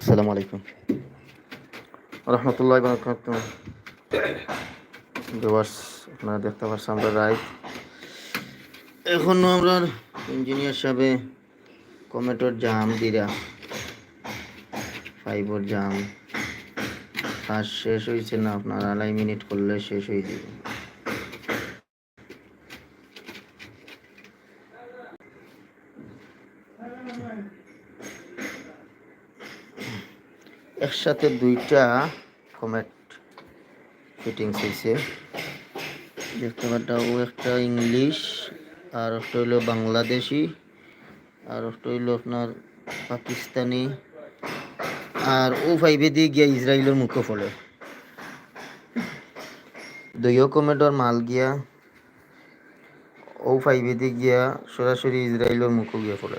আসসালামু আলাইকুম। রহমতুল্লাহ ভিউয়ার্স, আপনারা দেখতে পাচ্ছেন আমরা রাইট। এখনও আমরা ইঞ্জিনিয়ার সাহেবে কমেটোর জাম দিরা। ফাইবর জাম। কাজ শেষ হয়েছে না, আপনার আড়াই মিনিট করলে শেষ হয়ে যাবে। একসাথে দুইটা কমেট ফিটিংস হয়েছে দেখতে পাটা ও একটা ইংলিশ, আর একটা হইল বাংলাদেশি, আর একটা হইল আপনার পাকিস্তানি, আর ও ফাইভে দিয়ে গিয়া ইসরায়েলের মুখে ফলে। দুইও কমেটর মাল গিয়া, ও ফাইভে দিয়ে গিয়া সরাসরি ইসরায়েলের মুখে গিয়া ফলে।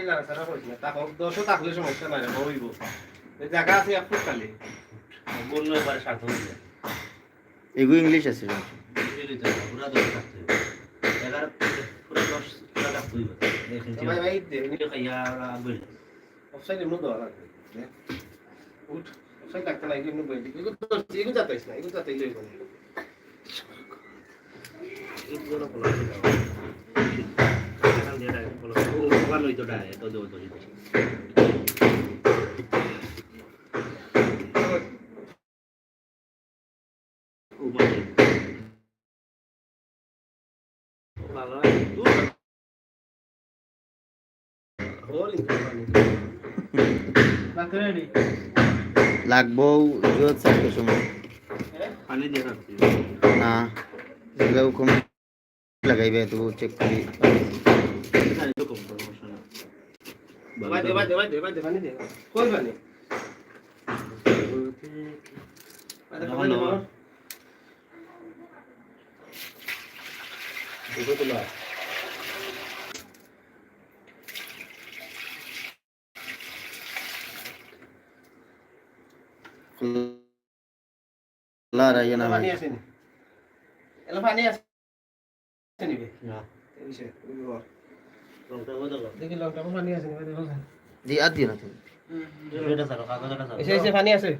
বেশি না থাকলে সমস্যা নাই রে হইব জায়গা ইংলিশ আছে পুরা দশ থাকতে এগারো পুরা দশ পুরা না না না এখান দিয়ে ডাইরেক্ট বলা ও ভালো হইতো ডাইরেক্ট তো দেবো তো ও মানে ভালো দূর হোল ইনকাম পানি রাখতে রেডি লাগবো জোর চারটের সময় পানি দিয়ে রাখতে না এগুলো কম লাগাইবে তো চেক করি জানি তো কম সমস্যা না ভাই দে ভাই দে ভাই দে ভাই দে পানি দে কই পানি ভাই দে পানি দে বাবা। দুটো তোলা। লারা ইয়ে না পানি আছে নি এলা পানি আছে নিবে না। এই সে ওই ঘর। রংটা বদল দি আর দিও না তুমি। পানি আছে।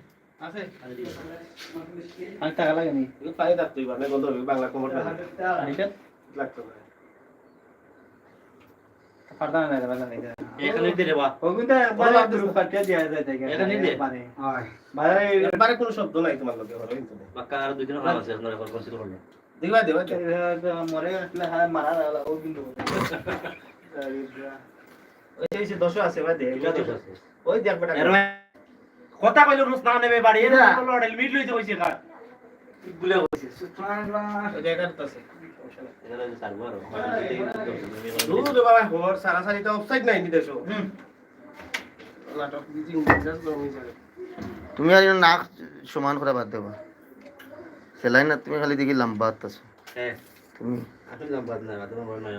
দেবা শব্দ নাই তোমার লগে হলো কিন্তু বাক্কা আর ওই যে দশ আছে ভাই ওই দেখ বেটা কথা কইলো রুস না নেবে বাড়ি এর লড়াই মিট লইতে কইছে কার গুলে কইছে ওই বাবা হোর সারা অফসাইড নাই নি দেশো তুমি আর নাক সমান করে বাদ দেবা। সেলাই না তুমি খালি দেখি লম্বা আছো। হ্যাঁ। তুমি আপনি লম্বাদ না তোমার বড় নয়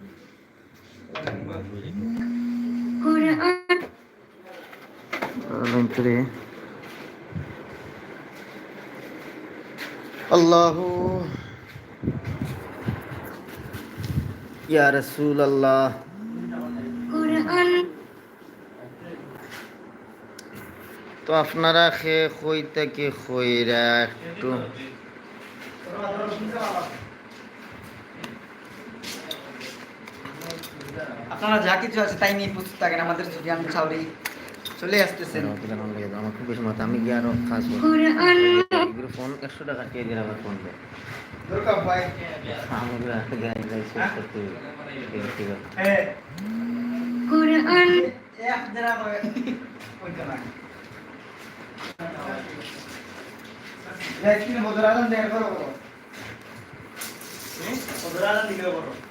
মাটি সার নো ভিতরে আল্লাহ ইয়া রসুল আল্লাহ তো আপনারা খে খই থেকে খইরা একটু আপনারা যা কিছু আছে তাই নিয়ে প্রস্তুত থাকেন আমাদের সুফিয়ান চাউরি চলে আসতেছেন আমার খুব বেশি মাথা আমি গিয়ে আরও এগুলো ফোন একশো টাকা কে দিলাম আমার ফোন পে আমি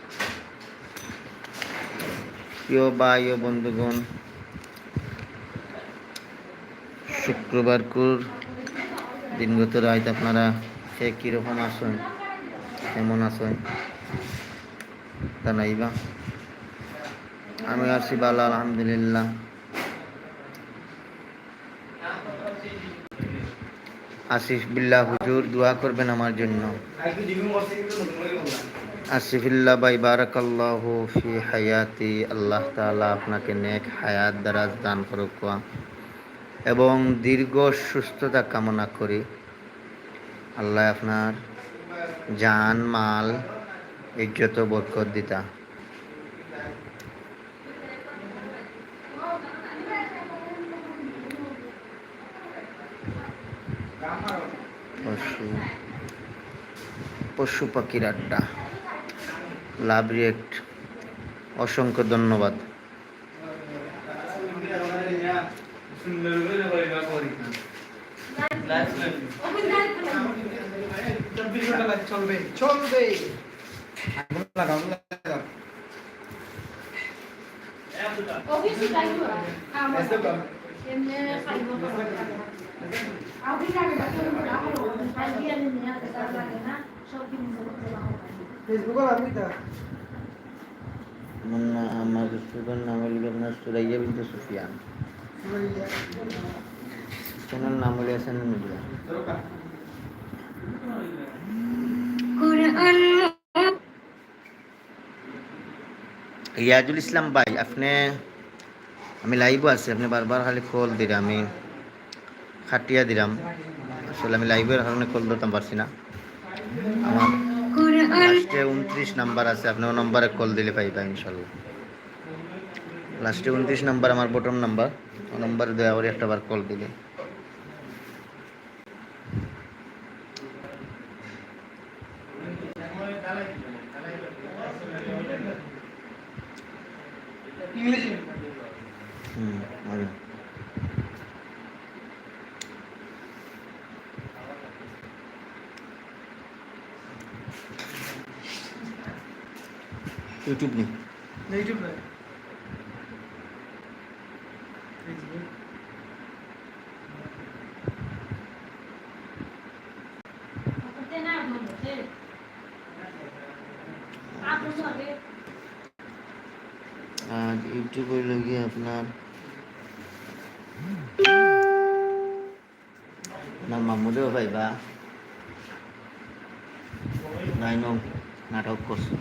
প্রিয় ভাই ও বন্ধুগণ শুক্রবার কুর দিনগত রাত আপনারা সে কীরকম আসেন কেমন আসেন জানাইবা। আমি আসি ভালো, আলহামদুলিল্লাহ। আসিফ বিল্লাহ, হুজুর, দোয়া করবেন আমার জন্য। করে ভাই, বারাকাল্লাহ ফি হায়াতি। আল্লাহ তাআলা আপনাকে নেক হায়াত দারাজ দান করুক এবং দীর্ঘ সুস্থতা কামনা করি। আল্লাহ আপনার জান, মাল, ইজ্জত বরকত দিতা। পশু পশু পাখির আড্ডা। Love react. অসংখ্য ধন্যবাদ। চলবে চলবে অফিসে যাইবো আমার এমনি খাইব আপনি লাগে না তো রাখো আজকে আমি নিয়ে আসতে লাগে না সব দিন করতে লাগে ফেসবুকে আমি তা আমার না আমার স্টুডেন্ট নাম হলো আপনার সুরাইয়া বিনতে সুফিয়ান চ্যানেল নাম হলো এস মিডিয়া ইয়াজুল ইসলাম ভাই আপনি আমি লাইভও আছি আপনি বারবার খালি কল দিলে আমি খাটিয়া দিলাম। আসলে আমি লাইভের কারণে কল দিতাম পারছি না। আমার লাস্টে উনত্রিশ নাম্বার আছে আপনি ও নম্বরে কল দিলে পাইবা ইনশাল্লাহ। লাস্টে উনত্রিশ নাম্বার আমার বটম নাম্বার। ও নম্বরে দয়া করে একটা বার কল দিলে ইংলিশ হুম হবে ইউটিউব নেই ইউটিউব না করতে না বলতে আপনি আগে আর ইউটিউব গিয়ে আপনার। আপনার মামুদেও পাইবা। নাইন নাটক করছে।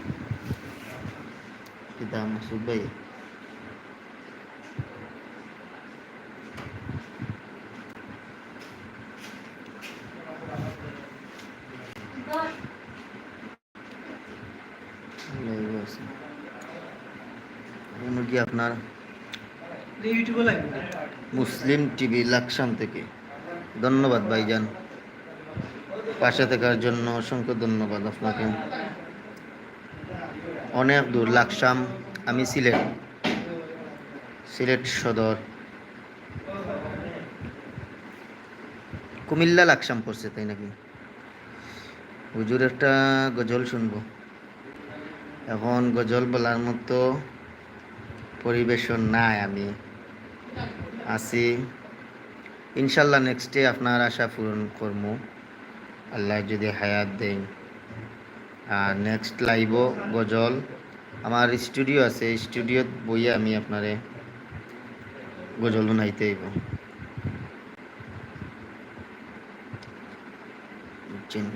কিতা মাসুদ ভাই কি আপনার? মুসলিম টিভি লাকসাম থেকে। ধন্যবাদ ভাইজান। পাশে থাকার জন্য অসংখ্য ধন্যবাদ আপনাকে। অনেক দূর লাকসাম আমি সিলেট। সিলেট সদর। কুমিল্লা লাকসাম পড়ছে তাই নাকি? হুজুর একটা গজল শুনব। এখন গজল বলার মতো পরিবেশন নাই আমি। আছি। ইনশাল্লাহ নেক্সট ডে আপনার আশা পূরণ করব আল্লাহ যদি হায়াত দেন। আর নেক্সট লাইভও গজল। আমার স্টুডিও আছে স্টুডিওত বইয়ে আমি আপনারে গজল বানাইতে আইব। বুঝছেন?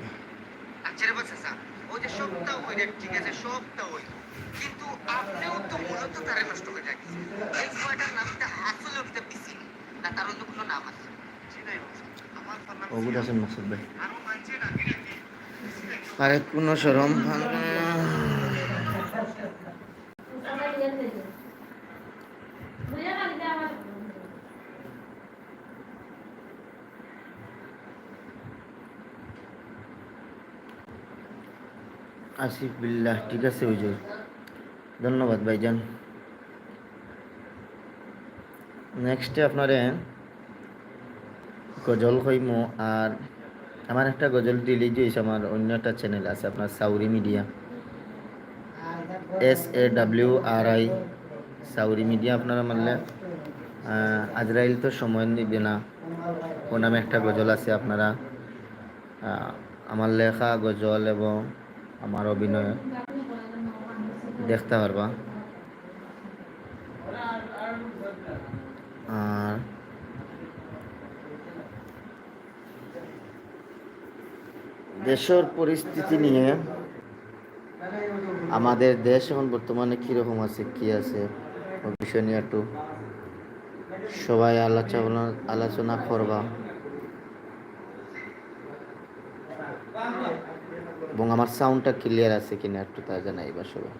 ওই যে সবটা ওই রেট ঠিক আছে, সবটা ওই। কিন্তু আপনিও তো মূলত তারা নষ্ট করে রাখছেন। এই কয়টার নামটা আসলে ওটা পিসি না তার অন্য কোনো নাম আছে আছেন মাসুদ ভাই আরও কোনো সরম সবাই ইয়ে দিয়েছে। বুঝে না দিতে আমার আসিফ বিল্লাহ, ঠিক আছে হুজুর। ধন্যবাদ ভাইজান। নেক্সটে আপনারে গজল কইমো, আর আমার একটা গজল রিলিজ হয়েছে আমার অন্য একটা চ্যানেল আছে, আপনার Sauri media. S A W R I Sauri media আপনারা মানলে আজরাইল তো সময় নিবে না। ও নামে একটা গজল আছে আপনারা আমার লেখা গজল এবং আমার অভিনয় দেখতে পারবা। আর দেশের পরিস্থিতি নিয়ে আমাদের দেশ এখন বর্তমানে কীরকম আছে, কি আছে বিষয় নিয়ে একটু সবাই আলোচনা আলোচনা করবা। এবং আমার সাউন্ডটা ক্লিয়ার আছে কিনা একটু তা জানাইবা সবাই।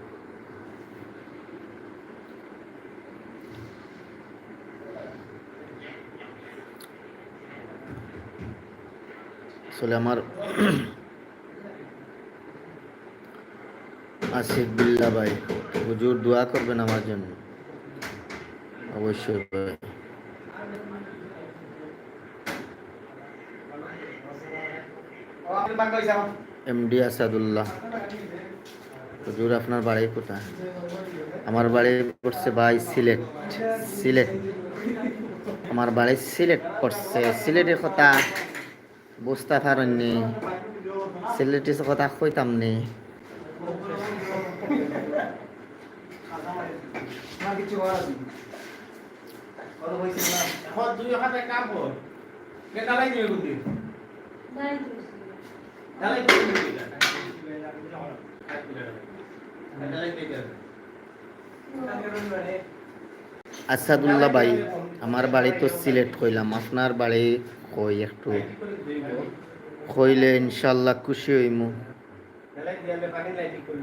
আসলে আমার আসিফ বিল্লা ভাই, হুজুর দোয়া করবেন আমার জন্য। অবশ্যই ভাই। এমডি আসাদুল্লাহ হুজুর আপনার বাড়ি কোথায়? আমার বাড়ি পড়ছে ভাই সিলেট। সিলেট। আমার বাড়ি সিলেট পড়ছে। সিলেটের কথা বুঝতে পারেননি সিলেটের কথা কইতাম নি। কিছু করার নেই। কত হয়েছে না? এখন দুই হাতে কাম কর কে ডালাই নিয়ে আসাদুল্লাহ ভাই আমার বাড়ি তো সিলেট কইলাম আপনার বাড়ি কই একটু? কইলে ইনশাল্লাহ খুশি হইমু। ডালাই দিয়ে পানি লাইটিং করে।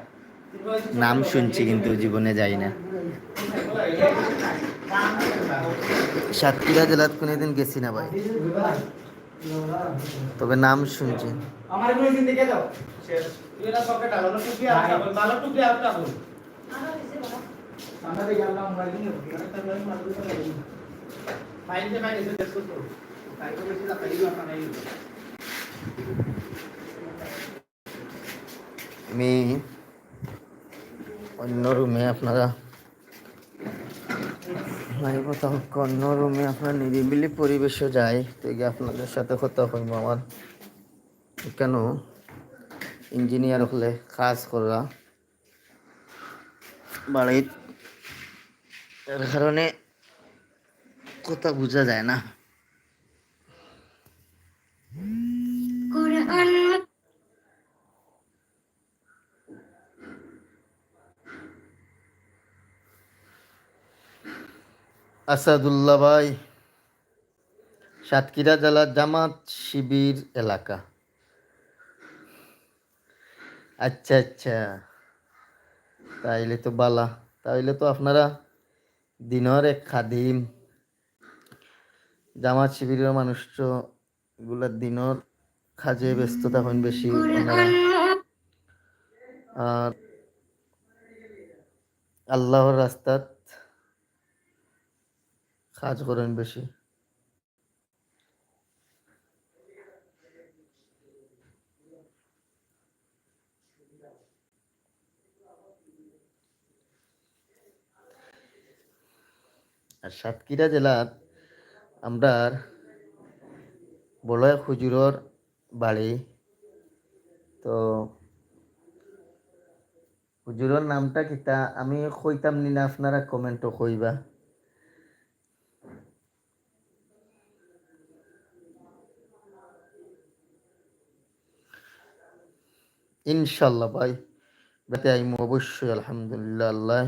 নাম শুনছি কিন্তু জীবনে যাই না। সাতক্ষীরা জেলাত কোনোদিন গেছি না ভাই। তবে নাম শুনছি। আমার অন্য রুমে আপনারা লাইভ তখন অন্য রুমে আপনার নিরিবিলি পরিবেশে যায়, তো আপনাদের সাথে কথা হইব আমার। কেন? ইঞ্জিনিয়ার হলে কাজ করা বাড়ির এর কারণে কথা বোঝা যায় না। আসাদুল্লাহ ভাই, সাতক্ষীরা জেলার জামাত শিবির এলাকা আচ্ছা আচ্ছা তাইলে তো বালা, তাইলে তো আপনারা দিনের এক খাদিম জামাত শিবিরের মানুষ তো এগুলা দিনের কাজে ব্যস্ত তখন বেশি। আর আল্লাহর রাস্তাত কাজ করেন বেশি। আর সাতক্ষীরা জেলার আমরা বড় এক হুজুরর বাড়ি। তো হুজুরর নামটা কিতা আমি কইতাম নি না, আপনারা কমেন্টও কইবা। ইনশাল্লাহ ভাই। বেতে আইমু অবশ্যই, আলহামদুলিল্লাহ। আল্লাহ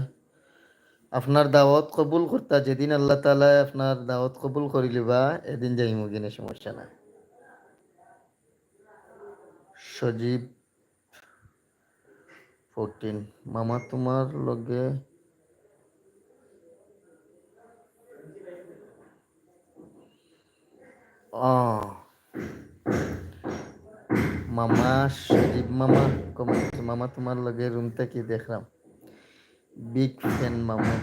আপনার দাওয়াত কবুল করতা, যেদিন আল্লাহ তালা আপনার দাওয়াত কবুল করিলিবা এদিন যাইমু কিনে, সমস্যা নাই। সজীব ফোরটিন মামা তোমার লগে আহ মামা সজীব মামা কমেন্ট মামা, তোমার লগে রুম থেকে দেখলাম? বিগ ফ্যান মামা।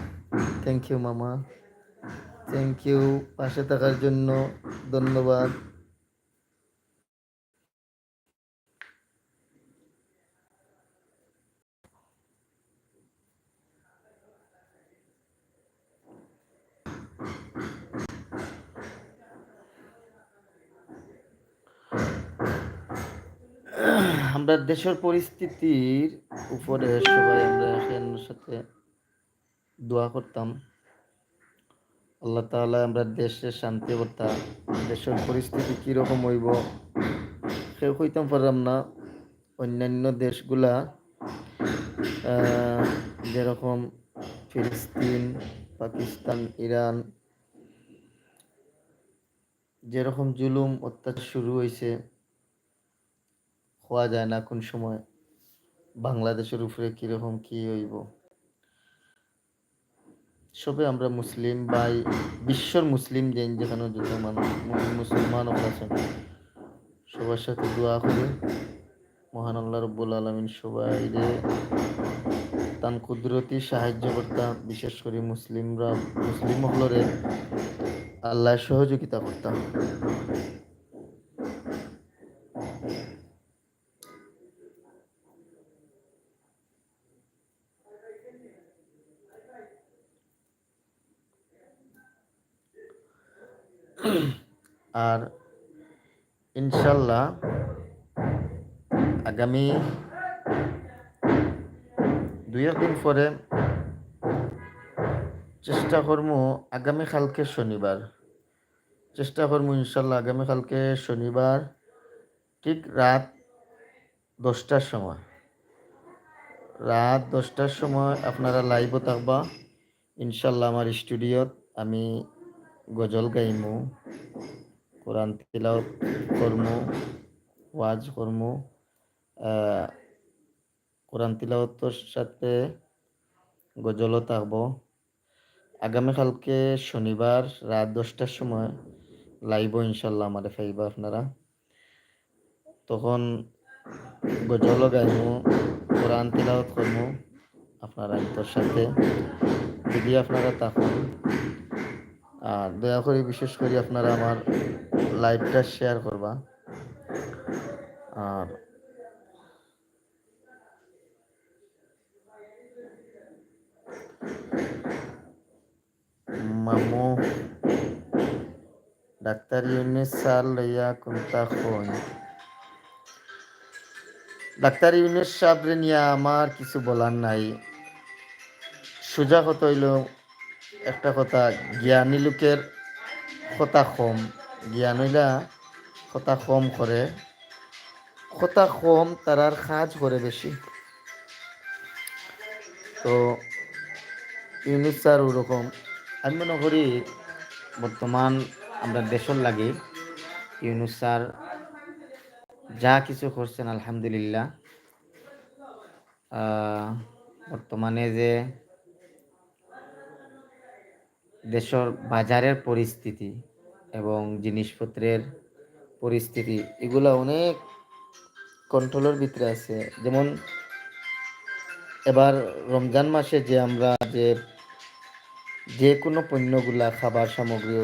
থ্যাংক ইউ মামা। থ্যাংক ইউ পাশে থাকার জন্য ধন্যবাদ। আমরা দেশের পরিস্থিতির উপরে সবাই আমরা সাথে দোয়া করতাম। আল্লাহ তাআলা আমরা দেশে শান্তি করতাম দেশের পরিস্থিতি কীরকম হইব, কেউ কইতাম পারলাম না। অন্যান্য দেশগুলা যেরকম ফিলিস্তিন, পাকিস্তান, ইরান, যেরকম জুলুম অত্যাচার শুরু হয়েছে হওয়া যায় না কোন সময়। বাংলাদেশের উপরে কীরকম কি হইব? সবে আমরা মুসলিম বাই বিশ্বর মুসলিম যে যেখানে যত মানুষ, মুসলমান আছেন সবার সাথে দোয়া করে। মহান আল্লাহ রব্বুল আলমিন সবাই তান কুদরতি সাহায্য করতাম বিশেষ করে মুসলিমরা, মুসলিম হলরে আল্লাহ সহযোগিতা করতাম আর ইনশাল্লাহ আগামী দুই একদিন পরে চেষ্টা করব আগামী কালকে শনিবার। চেষ্টা করব ইনশাল্লাহ আগামী কালকে শনিবার ঠিক রাত দশটার সময়। রাত দশটার সময় আপনারা লাইভও থাকবা। ইনশাল্লাহ আমার স্টুডিওত আমি গজল গাইমু। কোরআন তিলাওত করমু, ওয়াজ করমু কোরআন তিলাওতর সাথে গজলও থাকব। আগামীকালকে শনিবার রাত দশটার সময় লাইভ ইনশাল্লাহ আমার ফাইবা আপনারা। তখন গজলও গাইমু, কোরআন তিলাওত করমু আপনারা তোর সাথে। যদি আপনারা থাকুন আর দয়া করে বিশেষ করে আপনারা আমার লাইভটা শেয়ার করবা। আর মামু, ডাক্তার ইউনিস সার লইয়া কুন্তা খুন ডাক্তার ইউনুস সাহেবরে নিয়ে আমার কিছু বলার নাই। সোজা হইল একটা কথা, জ্ঞানী লোকের কথা কম। জ্ঞান হইলা কথা কম করে। কথা কম, তারার কাজ করে বেশি। তো ইউনুস স্যার ওরকম। আমি মনে করি, বর্তমান আমরা দেশের লাগে ইউনুস স্যার যা কিছু করছেন, আলহামদুলিল্লাহ। বর্তমানে যে দেশের বাজারের পরিস্থিতি এবং জিনিসপত্রের পরিস্থিতি, এগুলো অনেক কন্ট্রোলের ভিতরে আছে। যেমন এবার রমজান মাসে যে আমরা যে যে কোনো পণ্যগুলা, খাবার সামগ্রী,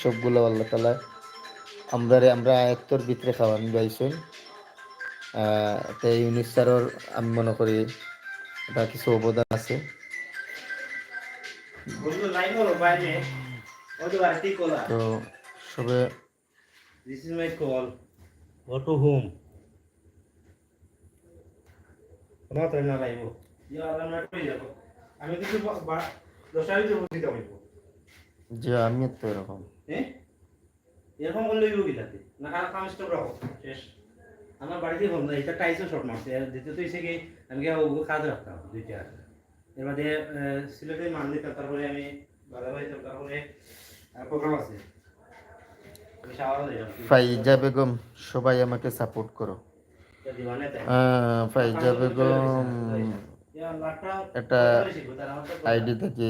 সবগুলো আল্লাহ তালা আমরা আমরা আয়ত্তর ভিতরে খাওয়ান গাইছেন তাই ইউনিস আমি মনে করি এটা কিছু অবদান আছে। তো তো সবে this is my call go to home তো না লাইব। আমি কিছু যে আমি তো এরকম। হ্যাঁ এরকম করলে না কার কাম স্টপ রাখো। শেষ। আমার বাড়িতে বন্ধ এটা টাইসও শর্ট মারছে। আর দ্বিতীয়ত হয়েছে কি আমি কাজ রাখতাম দুইটা এর আহ, সিলেটে মান দিতাম তারপরে আমি পাইতাম তারপরে প্রোগ্রাম আছে। ফাইজা বেগম সবাই আমাকে সাপোর্ট করো। ফাইজা বেগম তো আইডি থেকে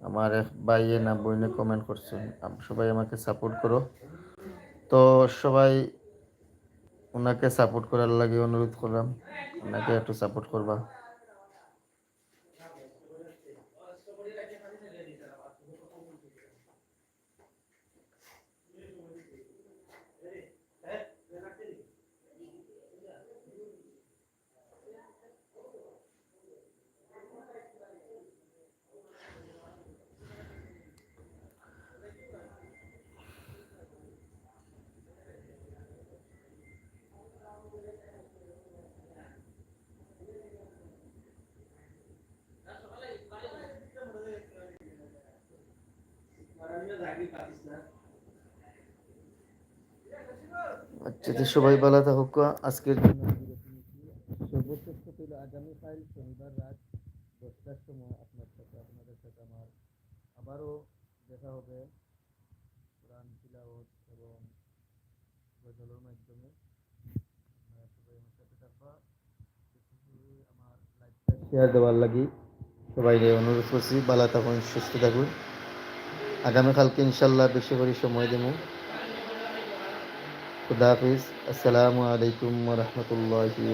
আমার এক ভাইয়ে না বইনে কমেন্ট করছে। সবাই আমাকে সাপোর্ট করো। তো সবাই ওনাকে সাপোর্ট করার লাগে অনুরোধ করলাম। ওনাকে একটু সাপোর্ট করবা। আচ্ছা তো সবাই ভালো থাকুক। আজকের জন্য সর্বোচ্চ ছিল আগামীকাল শনিবার রাত দশটার সময় আপনার সাথে, আপনাদের সাথে আমার আবারও দেখা হবে। কোরআন তিলাওয়াত এবং গজলের মাধ্যমে। আমার সাথে শেয়ার দেওয়ার লাগি। সবাই অনুরোধ করছি, ভালো থাকুন, সুস্থ থাকুন। আগামীকালকে ইনশাল্লাহ বেশি করে সময় দেবো। খুদা হাফিজ। আসসালামু আলাইকুম রহমতুল্লাহি